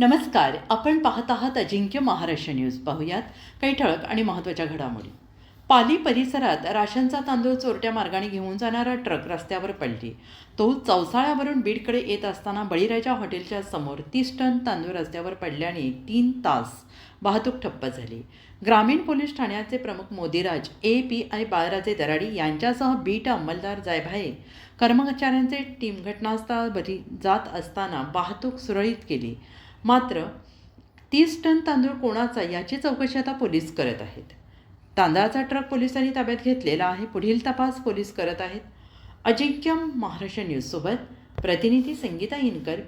नमस्कार आपण पाहत आहात अजिंक्य महाराष्ट्र न्यूज. पाहूयात काही ठळक आणि महत्त्वाच्या घडामोडी. पाली परिसरात राशनचा तांदूळ चोरट्या मार्गाने घेऊन जाणारा ट्रक रस्त्यावर पडली तो चौसाळ्यावरून बीडकडे येत असताना बळीराजा हॉटेलच्या समोर तीस टन तांदूळ रस्त्यावर पडल्याने तीन तास वाहतूक ठप्प झाली. ग्रामीण पोलीस ठाण्याचे प्रमुख मोदीराज ए पी आय बाळराजे दराडी यांच्यासह बीट अंमलदार जायभाये कर्मचाऱ्यांचे टीम घटनास्थळावरी जात असताना वाहतूक सुरळीत केली. मात्र तीस टन तांदूळ कोणाचा याची चौकशी आता पोलीस करत आहेत. तांदळाचा ट्रक पोलिसांनी ताब्यात घेतलेला आहे पुढील तपास पोलीस करत आहेत. अजिंक्यम महाराष्ट्र न्यूजसोबत प्रतिनिधी संगीता इनकर